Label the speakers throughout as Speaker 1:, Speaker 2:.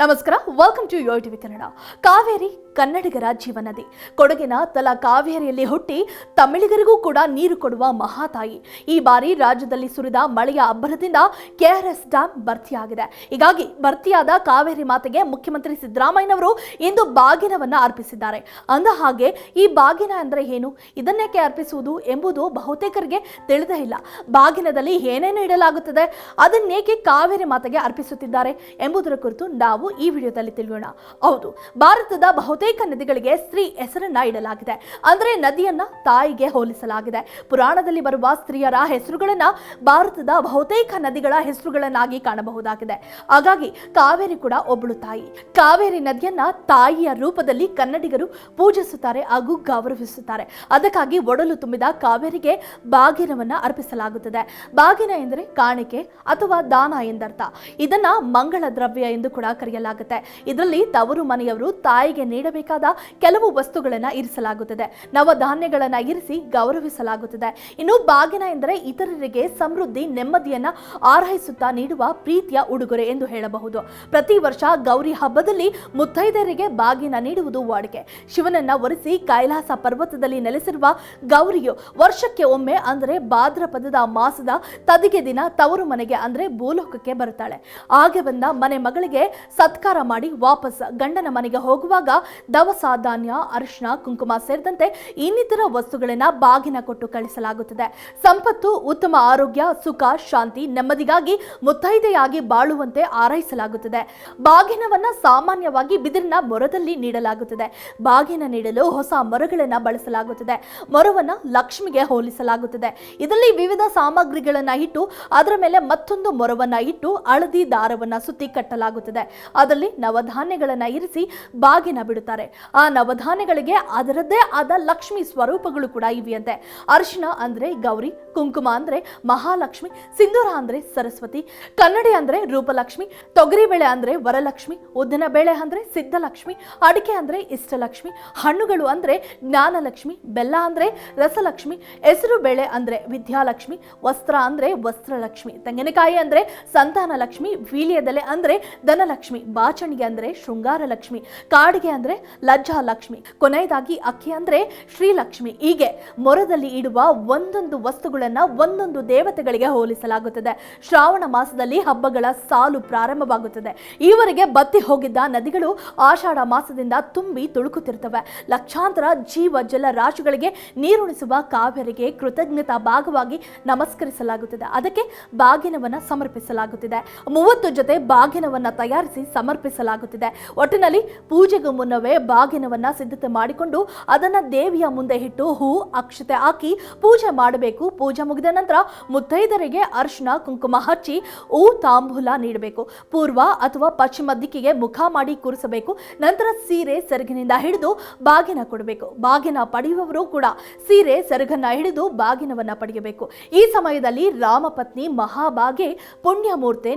Speaker 1: ನಮಸ್ಕಾರ welcome to Yo TV Kannada Kaveri ಕನ್ನಡಿಗರ ಜೀವನದಿ. ಕೊಡಗಿನ ತಲಾ ಕಾವೇರಿಯಲ್ಲಿ ಹುಟ್ಟಿ ತಮಿಳಿಗರಿಗೂ ಕೂಡ ನೀರು ಕೊಡುವ ಮಹಾತಾಯಿ. ಈ ಬಾರಿ ರಾಜ್ಯದಲ್ಲಿ ಸುರಿದ ಮಳೆಯ ಅಬ್ಬರದಿಂದ ಕೆಆರ್ಎಸ್ ಡ್ಯಾಂ ಭರ್ತಿಯಾಗಿದೆ. ಹೀಗಾಗಿ ಭರ್ತಿಯಾದ ಕಾವೇರಿ ಮಾತೆಗೆ ಮುಖ್ಯಮಂತ್ರಿ ಸಿದ್ದರಾಮಯ್ಯನವರು ಇಂದು ಬಾಗಿನವನ್ನು ಅರ್ಪಿಸಿದ್ದಾರೆ. ಅಂದ ಹಾಗೆ ಈ ಬಾಗಿನ ಅಂದ್ರೆ ಏನು? ಇದನ್ನೇಕೆ ಅರ್ಪಿಸುವುದು ಎಂಬುದು ಬಹುತೇಕರಿಗೆ ತಿಳಿದೇ ಇಲ್ಲ. ಬಾಗಿನದಲ್ಲಿ ಏನೇನು ಇಡಲಾಗುತ್ತದೆ, ಅದನ್ನೇಕೆ ಕಾವೇರಿ ಮಾತೆಗೆ ಅರ್ಪಿಸುತ್ತಿದ್ದಾರೆ ಎಂಬುದರ ಕುರಿತು ನಾವು ಈ ವಿಡಿಯೋದಲ್ಲಿ ತಿಳಿಯೋಣ. ಹೌದು, ಭಾರತದ ಬಹುತೇಕ ನದಿಗಳಿಗೆ ಸ್ತ್ರೀ ಹೆಸರನ್ನ ಇಡಲಾಗಿದೆ. ಅಂದ್ರೆ ನದಿಯನ್ನ ತಾಯಿಗೆ ಹೋಲಿಸಲಾಗಿದೆ. ಪುರಾಣದಲ್ಲಿ ಬರುವ ಸ್ತ್ರೀಯರ ಹೆಸರುಗಳನ್ನ ಭಾರತದ ಬಹುತೇಕ ನದಿಗಳ ಹೆಸರುಗಳನ್ನಾಗಿ ಕಾಣಬಹುದಾಗಿದೆ. ಹಾಗಾಗಿ ಕಾವೇರಿ ಕೂಡ ಒಬ್ಬಳು ತಾಯಿ. ಕಾವೇರಿ ನದಿಯನ್ನ ತಾಯಿಯ ರೂಪದಲ್ಲಿ ಕನ್ನಡಿಗರು ಪೂಜಿಸುತ್ತಾರೆ ಹಾಗೂ ಗೌರವಿಸುತ್ತಾರೆ. ಅದಕ್ಕಾಗಿ ಒಡಲು ತುಂಬಿದ ಕಾವೇರಿಗೆ ಬಾಗಿನವನ್ನ ಅರ್ಪಿಸಲಾಗುತ್ತದೆ. ಬಾಗಿನ ಎಂದರೆ ಕಾಣಿಕೆ ಅಥವಾ ದಾನ ಎಂದರ್ಥ. ಇದನ್ನ ಮಂಗಳ ದ್ರವ್ಯ ಎಂದು ಕೂಡ ಕರೆಯಲಾಗುತ್ತೆ ಇದರಲ್ಲಿ ತವರು ಮನೆಯವರು ತಾಯಿಗೆ ನೀಡಬೇಕಾದ ಕೆಲವು ವಸ್ತುಗಳನ್ನ ಇರಿಸಲಾಗುತ್ತದೆ. ನವಧಾನ್ಯಗಳನ್ನ ಇರಿಸಿ ಗೌರವಿಸಲಾಗುತ್ತದೆ. ಇನ್ನು ಬಾಗಿನ ಎಂದರೆ ಇತರರಿಗೆ ಸಮೃದ್ಧಿ, ನೆಮ್ಮದಿಯನ್ನ ಆರೈಸುತ್ತಾ ನೀಡುವ ಪ್ರೀತಿಯ ಉಡುಗೊರೆ ಎಂದು ಹೇಳಬಹುದು. ಪ್ರತಿ ವರ್ಷ ಗೌರಿ ಹಬ್ಬದಲ್ಲಿ ಮುತ್ತೈದೆಯರಿಗೆ ಬಾಗಿನ ನೀಡುವುದು ವಾಡಿಕೆ. ಶಿವನನ್ನ ಒರೆಸಿ ಕೈಲಾಸ ಪರ್ವತದಲ್ಲಿ ನೆಲೆಸಿರುವ ಗೌರಿಯು ವರ್ಷಕ್ಕೆ ಒಮ್ಮೆ ಅಂದರೆ ಭಾದ್ರಪದದ ಮಾಸದ ತದಿಗೆ ದಿನ ತವರು ಮನೆಗೆ ಅಂದ್ರೆ ಭೂಲೋಕಕ್ಕೆ ಬರುತ್ತಾಳೆ. ಹಾಗೆ ಬಂದ ಮನೆ ಮಗಳಿಗೆ ಸತ್ಕಾರ ಮಾಡಿ ವಾಪಸ್ ಗಂಡನ ಮನೆಗೆ ಹೋಗುವಾಗ ದವಸ, ಧಾನ್ಯ ಅರಿಶಿನ ಕುಂಕುಮ ಸೇರಿದಂತೆ ಇನ್ನಿತರ ವಸ್ತುಗಳನ್ನ ಬಾಗಿನ ಕೊಟ್ಟು ಕಳಿಸಲಾಗುತ್ತದೆ. ಸಂಪತ್ತು, ಉತ್ತಮ ಆರೋಗ್ಯ, ಸುಖ, ಶಾಂತಿ ನೆಮ್ಮದಿಗಾಗಿ ಮುತ್ತೈದೆಯಾಗಿ ಬಾಳುವಂತೆ ಆರೈಸಲಾಗುತ್ತದೆ. ಬಾಗಿನವನ್ನ ಸಾಮಾನ್ಯವಾಗಿ ಬಿದಿರಿನ ಮೊರದಲ್ಲಿ ನೀಡಲಾಗುತ್ತದೆ. ಬಾಗಿನ ನೀಡಲು ಹೊಸ ಮೊರಗಳನ್ನ ಬಳಸಲಾಗುತ್ತದೆ. ಮೊರವನ್ನ ಲಕ್ಷ್ಮಿಗೆ ಹೋಲಿಸಲಾಗುತ್ತದೆ. ಇದರಲ್ಲಿ ವಿವಿಧ ಸಾಮಗ್ರಿಗಳನ್ನ ಇಟ್ಟು ಅದರ ಮೇಲೆ ಮತ್ತೊಂದು ಮೊರವನ್ನು ಇಟ್ಟು ಹಳದಿ ದಾರವನ್ನು ಸುತ್ತಿ ಕಟ್ಟಲಾಗುತ್ತದೆ. ಅದರಲ್ಲಿ ನವಧಾನ್ಯಗಳನ್ನು ಇರಿಸಿ ಬಾಗಿನ ಬಿಡುತ್ತಾರೆ. ಆ ನವಧಾನ್ಯಗಳಿಗೆ ಅದರದ್ದೇ ಆದ ಲಕ್ಷ್ಮಿ ಸ್ವರೂಪಗಳು ಕೂಡ ಇವೆಯಂತೆ. ಅರಿಶಿನ ಅಂದ್ರೆ ಗೌರಿ, ಕುಂಕುಮ ಅಂದ್ರೆ ಮಹಾಲಕ್ಷ್ಮಿ, ಸಿಂಧೂರ ಅಂದ್ರೆ ಸರಸ್ವತಿ, ಕನ್ನಡಿ ಅಂದ್ರೆ ರೂಪಲಕ್ಷ್ಮಿ, ತೊಗರಿಬೇಳೆ ಅಂದ್ರೆ ವರಲಕ್ಷ್ಮಿ ಉದ್ದಿನ ಬೇಳೆ ಅಂದ್ರೆ ಸಿದ್ಧಲಕ್ಷ್ಮಿ, ಅಡಿಕೆ ಅಂದ್ರೆ ಇಷ್ಟಲಕ್ಷ್ಮಿ, ಹಣ್ಣುಗಳು ಅಂದ್ರೆ ಜ್ಞಾನಲಕ್ಷ್ಮಿ, ಬೆಲ್ಲ ಅಂದ್ರೆ ರಸಲಕ್ಷ್ಮಿ ಹೆಸರು ಬೇಳೆ ಅಂದ್ರೆ ವಿದ್ಯಾಲಕ್ಷ್ಮಿ, ವಸ್ತ್ರ ಅಂದ್ರೆ ವಸ್ತ್ರಲಕ್ಷ್ಮಿ, ತೆಂಗಿನಕಾಯಿ ಅಂದ್ರೆ ಸಂತಾನಲಕ್ಷ್ಮಿ, ವೀಳ್ಯದೆಲೆ ಅಂದ್ರೆ ಧನಲಕ್ಷ್ಮಿ ಬಾಚಣಿಗೆ ಅಂದ್ರೆ ಶೃಂಗಾರ ಲಕ್ಷ್ಮಿ, ಕಾಡಿಗೆ ಅಂದ್ರೆ ಲಜ್ಜಾ ಲಕ್ಷ್ಮಿ, ಕೊನೆಯದಾಗಿ ಅಕ್ಕಿ ಅಂದ್ರೆ ಶ್ರೀಲಕ್ಷ್ಮಿ. ಹೀಗೆ ಮೊರದಲ್ಲಿ ಇಡುವ ಒಂದೊಂದು ವಸ್ತುಗಳನ್ನು ಒಂದೊಂದು ದೇವತೆಗಳಿಗೆ ಹೋಲಿಸಲಾಗುತ್ತದೆ. ಶ್ರಾವಣ ಮಾಸದಲ್ಲಿ ಹಬ್ಬಗಳ ಸಾಲು ಪ್ರಾರಂಭವಾಗುತ್ತದೆ. ಈವರೆಗೆ ಬತ್ತಿ ಹೋಗಿದ್ದ ನದಿಗಳು ಆಷಾಢ ಮಾಸದಿಂದ ತುಂಬಿ ತುಳುಕುತ್ತಿರುತ್ತವೆ. ಲಕ್ಷಾಂತರ ಜೀವ ಜಲ ರಾಶಿಗಳಿಗೆ ನೀರುಣಿಸುವ ಕಾವೇರಿಗೆ ಕೃತಜ್ಞತಾ ಭಾಗವಾಗಿ ನಮಸ್ಕರಿಸಲಾಗುತ್ತದೆ. ಅದಕ್ಕೆ ಬಾಗಿನವನ್ನ ಸಮರ್ಪಿಸಲಾಗುತ್ತಿದೆ. ಮೂವತ್ತು ಜೊತೆ ಬಾಗಿನವನ್ನ ತಯಾರಿಸಿ ಸಮರ್ಪಿಸಲಾಗುತ್ತಿದೆ. ಒಟ್ಟಿನಲ್ಲಿ ಪೂಜೆಗೂ ಮುನ್ನವೇ ಬಾಗಿನವನ್ನ ಸಿದ್ಧತೆ ಮಾಡಿಕೊಂಡು ಅದನ್ನ ದೇವಿಯ ಮುಂದೆ ಇಟ್ಟು ಹೂ ಅಕ್ಷತೆ ಹಾಕಿ ಪೂಜೆ ಮಾಡಬೇಕು. ಪೂಜೆ ಮುಗಿದ ನಂತರ ಮುತ್ತೈದರಿಗೆ ಅರ್ಶನ ಕುಂಕುಮ ಹಚ್ಚಿ ಹೂ ತಾಂಬೂಲ ನೀಡಬೇಕು. ಪೂರ್ವ ಅಥವಾ ಪಶ್ಚಿಮ ದಿಕ್ಕಿಗೆ ಮುಖ ಮಾಡಿ ಕೂರಿಸಬೇಕು. ನಂತರ ಸೀರೆ ಸೆರಗಿನಿಂದ ಹಿಡಿದು ಬಾಗಿನ ಕೊಡಬೇಕು. ಬಾಗಿನ ಪಡೆಯುವವರು ಕೂಡ ಸೀರೆ ಸೆರಗನ್ನ ಹಿಡಿದು ಬಾಗಿನವನ್ನ ಪಡೆಯಬೇಕು. ಈ ಸಮಯದಲ್ಲಿ ರಾಮಪತ್ನಿ ಮಹಾಭಾಗೆ ಪುಣ್ಯಮೂರ್ತೆ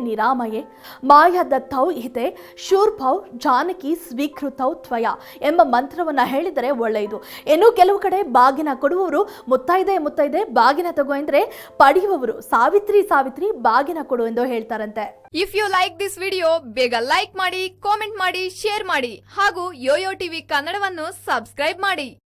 Speaker 1: ಮಾಯಾ ದತ್ತೌ ಹಿತೆ ಶೂರ್ಭೌ ಜಾನಕಿ ಸ್ವೀಕೃತೌ ತ್ವಯ ಎಂಬ ಮಂತ್ರವನ್ನು ಹೇಳಿದರೆ ಒಳ್ಳೆಯದು. ಇನ್ನು ಕೆಲವು ಕಡೆ ಬಾಗಿನ ಕೊಡುವವರು ಮುತ್ತೈದೆ ಮುತ್ತೈದೆ ಬಾಗಿನ ತಗೋ ಎಂದರೆ ಪಡೆಯುವವರು. ಸಾವಿತ್ರಿ ಸಾವಿತ್ರಿ ಬಾಗಿನ ಕೊಡು ಎಂದು ಹೇಳ್ತಾರಂತೆ.
Speaker 2: If you like this video ಬೇಗ ಲೈಕ್ ಮಾಡಿ ಕಾಮೆಂಟ್ ಮಾಡಿ ಶೇರ್ ಮಾಡಿ ಹಾಗೂ ಯೋಯೋ ಟಿವಿ ಕನ್ನಡವನ್ನು ಸಬ್ಸ್ಕ್ರೈಬ್ ಮಾಡಿ.